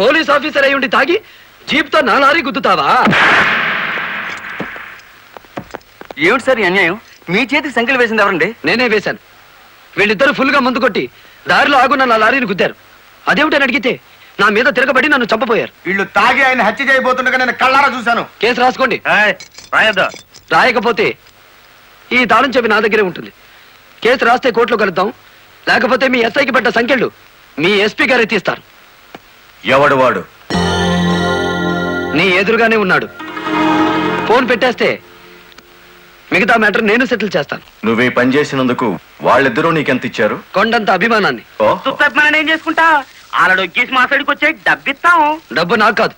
Police officer అయి ఉండి తాగి జీప్తో నా లారీ గుద్దుతావా? ఏమిటి సార్ ఈ అన్యాయం? మీ చేతికి సంఖ్యలు వేసింది ఎవరండి? నేనే వేశాను. వీళ్ళిద్దరు ఫుల్గా ముందు కొట్టి దారిలో ఆగున్న నా లారీని గుద్దారు. అదేమిటని అడిగితే నా మీద తిరగబడి నన్ను చంపపోయారు వీళ్ళు తాగి ఆయన హత్య చేయబోతుండగా నేను కళ్ళారా చూశాను. కేసు రాసుకోండి. రాయొద్దు. రాయకపోతే ఈ తాళం చెవి నా దగ్గరే ఉంటుంది. కేసు రాస్తే కోర్టులో కలుద్దాం. లేకపోతే మీ ఎస్ఐకి పడ్డ సంఖ్యలు మీ ఎస్పీ గారే తీస్తారు. ఎవడు వాడు? నీ ఎదురుగానే ఉన్నాడు. ఫోన్ పెట్టేస్తే మిగతా మ్యాటర్ నేను సెటిల్ చేస్తాను. నువ్వు ఈ పని చేసినందుకు వాళ్ళిద్దరూ నీకెంత ఇచ్చారు? కొండంత అభిమానాన్ని. మనం ఏం చేసుకుంటా? ఆలడు గీసి మా సైడ్కి వచ్చే డబ్బిస్తాం. డబ్బు నాకు కాదు.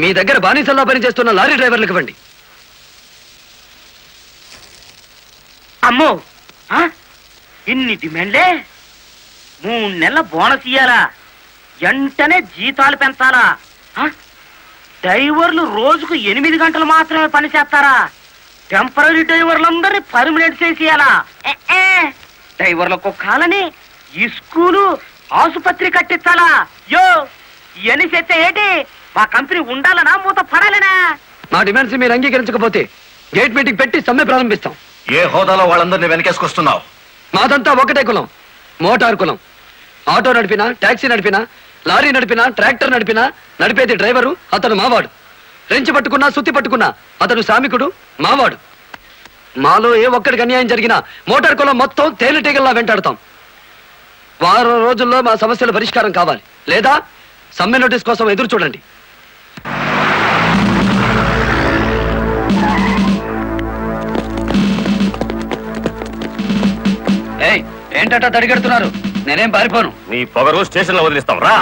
మీ దగ్గర బానిసల్లా పని చేస్తున్న లారీ డ్రైవర్లకు ఇవ్వండి. అమ్మో! ఆ? ఇన్ని డిమాండ్లే? మూడు నెలల బోనస్ ఇయ్యాలా? వెంటనే జీతాలు పెంచాలా? డ్రైవర్లు రోజుకు ఎనిమిది గంటలు మాత్రమే పని చేస్తారా? టెంపరీ డ్రైవర్లందరినీ పర్మనెంట్ చేసేయాలా. డ్రైవర్లకు కాలని ఈ స్కూలు ఆసుపత్రి కట్టించాలా? యో ఇవన్నీ చేస్తే ఏంటి? మా కంపెనీ ఉండాలనా మూత పడాలనా? మా డిమాండ్స్ మీరు అంగీకరించకపోతే గేట్ మీటింగ్ పెట్టి సమ్మె ప్రారంభిస్తాం. ఏ హోదాలో వాళ్ళందరినీ వెనకేసుకొస్తున్నావు? మాదంతా ఒకటే కులం మోటార్ కులం. ఆటో నడిపినా టాక్సీ నడిపినా లారీ నడిపినా ట్రాక్టర్ నడిపినా నడిపేది డ్రైవరు అతను మావాడు. రెంచి పట్టుకున్నా సుత్తి పట్టుకున్నా అతను సామికుడు మావాడు. మాలో ఏ ఒక్కడికి అన్యాయం జరిగినా మోటార్ కులం మొత్తం తేనెటీగల్లా వెంటాడతాం. వారం రోజుల్లో మా సమస్యల పరిష్కారం కావాలి. లేదా సమ్మె నోటీస్ కోసం ఎదురు చూడండి. ఏంటట తడిగెడుతున్నారు? నేనేం పారిపోను. నీ పొగరు స్టేషన్లో వదిలిస్తాం రా.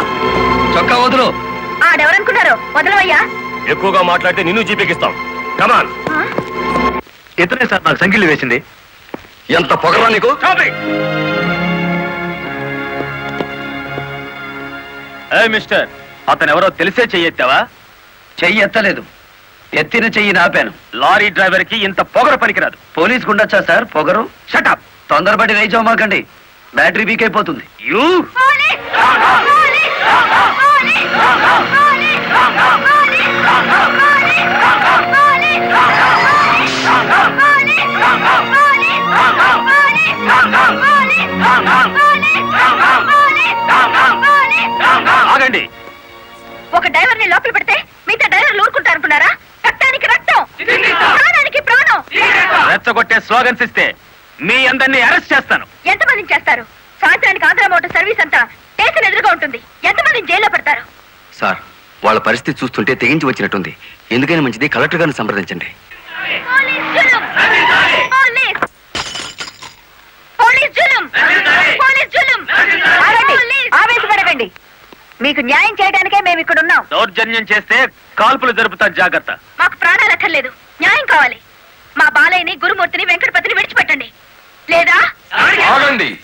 చొక్కా వదులు. ఆడెవరనుకున్నారు? వదలవయ్యా. ఎక్కువగా మాట్లాడితే నిన్ను జీపీకిస్తాం కమాన్ ఇతనే సార్ నాకు సంఖ్యలు వేసింది. ఎంత పొగరా నీకు? ఏ మిస్టర్ అతను ఎవరో తెలిసే చెయ్యెత్తావా? చెయ్యి ఎత్తలేదు ఎత్తిన చెయ్యి నాపాను. లారీ డ్రైవర్కి ఇంత పొగరు పనికిరాదు. పోలీస్ గుండొచ్చా సార్? పొగరు? షటప్ తొందరపడి రైచవమాకండి బ్యాటరీ వీక్ అయిపోతుంది. యూ! ఆగండి. ఒక డ్రైవర్ని లోపల పెడితే మిగతా డ్రైవర్లు ఊరుకుంటారు అనుకున్నారా? రక్తానికి రక్తం. ప్రాణానికి ప్రాణం. రెచ్చగొట్టే స్లోగన్స్ ఇస్తే మీ అందరినీ అరెస్ట్ చేస్తాను. ఎంతమందిని చేస్తారు? సాయంత్రానికి ఆంధ్ర మోటార్ సర్వీస్ అంతా స్టేషన్ ఎదురుగా ఉంటుంది. ఎంతమందిని జైల్లో పెడతారు? సార్ వాళ్ళ పరిస్థితి చూస్తుంటే తెగించి వచ్చినట్టుంది. ఎందుకైనా మంచిది కలెక్టర్ గారిని సంప్రదించండి. పోలీస్ జులుం! పోలీస్! పోలీస్ జులుం! పోలీస్ జులుం! ఆగండి! ఆవేశపడకండి. మీకు న్యాయం చేయడానికే మేము ఇక్కడ ఉన్నాం. దౌర్జన్యం చేస్తే కాల్పులు జరుపుతా జాగ్రత్త. మాకు ప్రాణాలు అక్కర్లేదు. న్యాయం కావాలి. మా బాలయ్యని గురుమూర్తిని వెంకటపతిని విడిచిపెట్టండి లేదా ఆగండి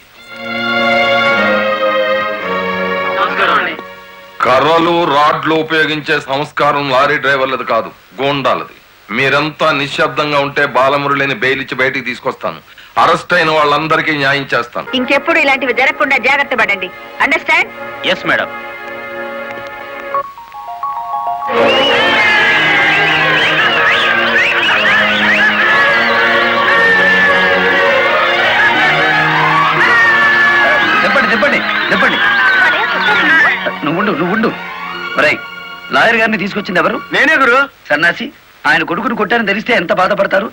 కర్రలు రాడ్లు ఉపయోగించే సంస్కారం లారీ డ్రైవర్లది కాదు గోండాలది. మీరంతా నిశ్శబ్దంగా ఉంటే బాలమురళిని బెయిలిచ్చి బయటికి తీసుకొస్తాను. అరెస్ట్ అయిన వాళ్ళందరికీ న్యాయం చేస్తాను. ఇంకెప్పుడు ఇలాంటివి జరగకుండా జాగ్రత్త పడండి. అండర్స్టాండ్ ఎస్ మేడం నిప్పండి నిప్పండి. నువ్వుండు నువ్వుండు. రై లాయర్ గారిని తీసుకొచ్చింది ఎవరు? నేనే గురు. సన్నాసి ఆయన కొడుకును కొట్టారని తెలిస్తే ఎంత బాధపడతారు?